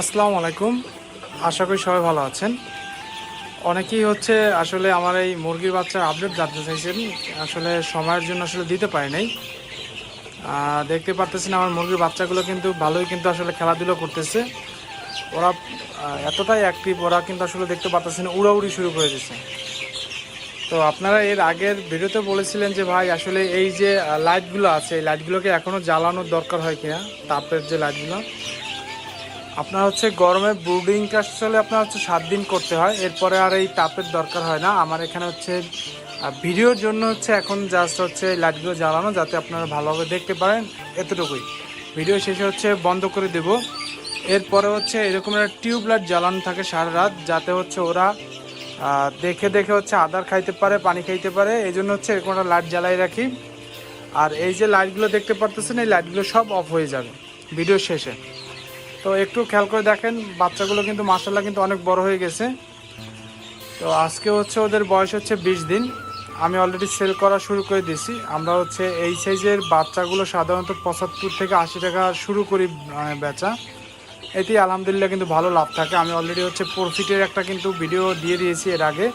আসসালামু আলাইকুম। আশা করি সবাই ভালো আছেন। অনেকেই হচ্ছে আসলে আমার এই মুরগির বাচ্চার আপডেট জানতে চাইছেন। আসলে সময়ের জন্য আসলে দিতে পারি নাই। দেখতে পারতেছেন আমার মুরগির বাচ্চাগুলো কিন্তু ভালোই কিন্তু আসলে খেলাধুলো করতেছে। ওরা এতটাই অ্যাক্টিভ ওরা কিন্তু আসলে দেখতে পারতেছেন উড়াউড়ি শুরু করে দিচ্ছে তো আপনারা এর আগের ভিডিওতে বলেছিলেন যে, ভাই, আসলে এই যে লাইটগুলো আছে, এই লাইটগুলোকে এখনও জ্বালানোর দরকার হয় কিনা? তাপের যে লাইটগুলো আপনার হচ্ছে গরমে ব্রুডিং কাজ চলে আপনার হচ্ছে সাত দিন করতে হয়। এরপরে আর এই তাপের দরকার হয় না। আমার এখানে হচ্ছে ভিডিওর জন্য হচ্ছে এখন জাস্ট হচ্ছে লাইটগুলো জ্বালানো যাতে আপনারা ভালোভাবে দেখতে পারেন। এতটুকুই। ভিডিও শেষে হচ্ছে বন্ধ করে দেব। এরপরে হচ্ছে এরকম একটা টিউব লাইট জ্বালানো থাকে সারা রাত, যাতে হচ্ছে ওরা দেখে দেখে হচ্ছে আদার খাইতে পারে, পানি খাইতে পারে। এই জন্য হচ্ছে এরকম একটা লাইট জ্বালাই রাখি। আর এই যে লাইটগুলো দেখতে পারতেছেন, এই লাইটগুলো সব অফ হয়ে যাবে। ভিডিও শেষে। তো একটু খেয়াল করে দেখেন, বাচ্চাগুলো কিন্তু মাসাল্লাহ কিন্তু অনেক বড় হয়ে গেছে। তো আজকে হচ্ছে ওদের বয়স হচ্ছে বিশ দিন। আমি অলরেডি সেল করা শুরু করে দিয়েছি। আমরা হচ্ছে এই সাইজের বাচ্চাগুলো সাধারণত পঁচাত্তর থেকে আশি টাকা শুরু করি মানে বেচা। এতে আলহামদুলিল্লাহ কিন্তু ভালো লাভ থাকে। আমি অলরেডি হচ্ছে প্রফিটের একটা কিন্তু ভিডিও দিয়ে দিয়েছি এর আগে,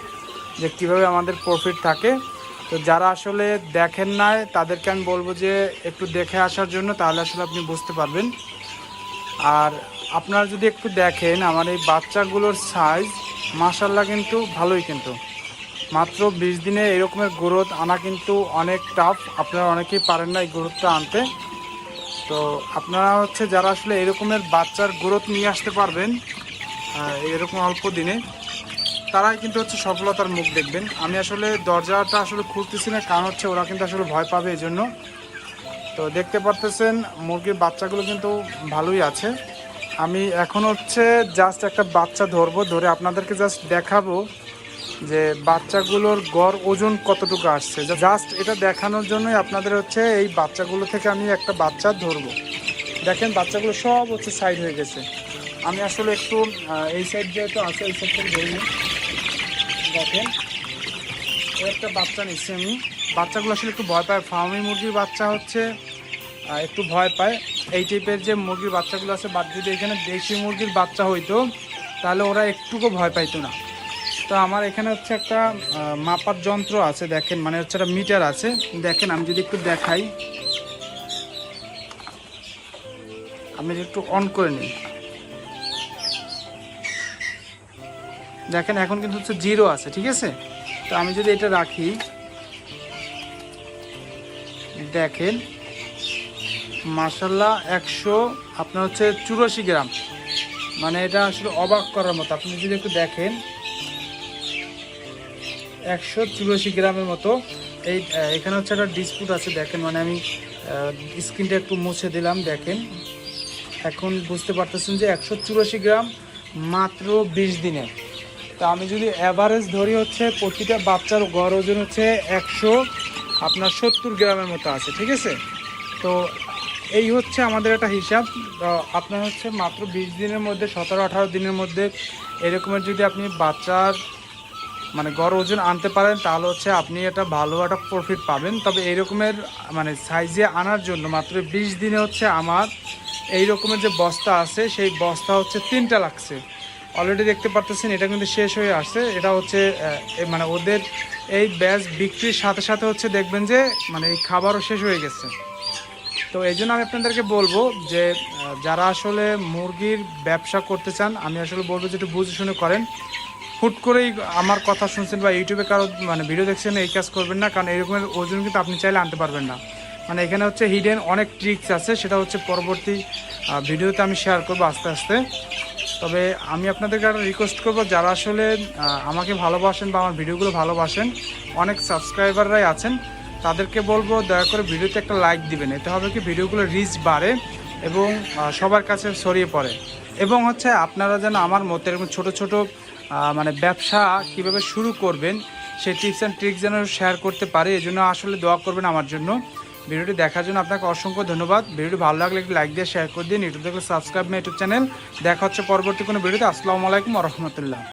যে কীভাবে আমাদের প্রফিট থাকে। তো যারা আসলে দেখেন নাই, তাদেরকে আমি বলব যে একটু দেখে আসার জন্য, তাহলে আসলে আপনি বুঝতে পারবেন। আর আপনারা যদি একটু দেখেন, আমার এই বাচ্চাগুলোর সাইজ মাসাল্লাহ কিন্তু ভালোই কিন্তু। মাত্র বিশ দিনে এরকমের গ্রোথ আনা কিন্তু অনেক টাফ আপনারা অনেকেই পারেন না এই গ্রোথটা আনতে। তো আপনারা হচ্ছে যারা আসলে এরকমের বাচ্চার গ্রোথ নিয়ে আসতে পারবেন এরকম অল্প দিনে, তারাই কিন্তু হচ্ছে সফলতার মুখ দেখবেন। আমি আসলে দরজাটা আসলে খুলতেছি না, কারণ হচ্ছে ওরা কিন্তু আসলে ভয় পাবে এই জন্য তো দেখতে পারতেছেন মুরগির বাচ্চাগুলো কিন্তু ভালোই আছে। আমি এখন হচ্ছে জাস্ট একটা বাচ্চা ধরবো, ধরে আপনাদেরকে জাস্ট দেখাবো যে বাচ্চাগুলোর গড় ওজন কতটুকু আসছে। জাস্ট এটা দেখানোর জন্যই আপনাদের হচ্ছে এই বাচ্চাগুলো থেকে আমি একটা বাচ্চা ধরবো। দেখেন, বাচ্চাগুলো সব হচ্ছে সাইড হয়ে গেছে। আমি আসলে একটু এই সাইড যেহেতু আছে, এই সাইড থেকে ধরে দেখেন, একটা বাচ্চা নিচ্ছি আমি। বাচ্চাগুলো আসলে একটু ভয় পায়। ফার্মি মুরগির বাচ্চা হচ্ছে একটু ভয় পায়। এই টাইপের যে মুরগির বাচ্চাগুলো আছে, বাদ যদি এখানে দেশি মুরগির বাচ্চা হইতো, তাহলে ওরা একটুকু ভয় পাইতো না। তো আমার এখানে হচ্ছে একটা মাপার যন্ত্র আছে, দেখেন মানে হচ্ছে একটা মিটার আছে। দেখেন, আমি যদি একটু দেখাই। আমি একটু অন করে নিই। দেখেন, এখন কিন্তু হচ্ছে জিরো আছে, ঠিক আছে? তো আমি যদি এটা রাখি দেখেন মাসাল্লাহ একশো, আপনার হচ্ছে চুরাশি গ্রাম। মানে এটা আসলে অবাক করার মতো। আপনি যদি একটু দেখেন, একশো চুরাশি গ্রামের মতো। এই এখানে হচ্ছে একটা ডিসপুট আছে, দেখেন মানে আমি স্ক্রিনটা একটু মুছে দিলাম, দেখেন। এখন বুঝতে পারতেছেন যে একশো চুরাশি গ্রাম মাত্র বিশ দিনে। তা আমি যদি অ্যাভারেজ ধরি হচ্ছে, প্রতিটা বাচ্চার গড় ওজন হচ্ছে একশো আপনার সত্তর গ্রামের মতো আছে, ঠিক আছে? তো এই হচ্ছে আমাদের একটা হিসাব। আপনার হচ্ছে মাত্র বিশ দিনের মধ্যে, সতেরো, আঠারো দিনের মধ্যে এরকমের যদি আপনি বাচ্চার মানে গড় ওজন আনতে পারেন, তাহলে হচ্ছে আপনি একটা ভালো একটা প্রফিট পাবেন। তবে এই রকমের মানে সাইজে আনার জন্য মাত্র বিশ দিনে হচ্ছে আমার এই রকমের যে বস্তা আছে, সেই বস্তা হচ্ছে তিনটা লাগছে। অলরেডি দেখতে পারতেছেন, এটা কিন্তু শেষ হয়ে আসছে। এটা হচ্ছে মানে ওদের এই ব্যাচ বিক্রির সাথে সাথে হচ্ছে দেখবেন যে মানে এই খাবারও শেষ হয়ে গেছে। তো এই জন্য আমি আপনাদেরকে বলব যে যারা আসলে মুরগির ব্যবসা করতে চান, আমি আসলে বলব যে একটু বুঝে শুনে করেন। হুট করেই আমার কথা শুনছেন বা ইউটিউবে কারও মানে ভিডিও দেখছেন, এই কাজ করবেন না, কারণ এরকমের ওজন কিন্তু আপনি চাইলে আনতে পারবেন না। মানে এখানে হচ্ছে হিডেন অনেক ট্রিক্স আছে, সেটা হচ্ছে পরবর্তী ভিডিওতে আমি শেয়ার করব আস্তে আস্তে। তবে আমি আপনাদেরকে একটা রিকোয়েস্ট করব, যারা আসলে আমাকে ভালোবাসেন বা আমার ভিডিওগুলো ভালোবাসেন, অনেক সাবস্ক্রাইবাররাই আছেন, তাদেরকে বলব দয়া করে ভিডিওতে একটা লাইক দিবেন। এতে হবে কি ভিডিওগুলো রিচ বাড়ে এবং সবার কাছে ছড়িয়ে পড়ে। এবং হচ্ছে আপনারা যেন আমার মতো এরকম ছোটো ছোটো মানে ব্যবসা কীভাবে শুরু করবেন, সেই টিপস অ্যান্ড ট্রিক্স যেন শেয়ার করতে পারে এই জন্য আসলে দোয়া করবেন আমার জন্য। ভিডিওটি দেখার জন্য আপনাকে অসংখ্য ধন্যবাদ। ভিডিওটি ভালো লাগলে একটু লাইক দিয়ে শেয়ার করে দিন। ইউটিউব দেখলে সাবস্ক্রাইব মাই ইউটিউব চ্যানেল দেখা হচ্ছে পরবর্তী কোনো ভিডিওতে। আসসালামু আলাইকুম রহমতুল্লাহ।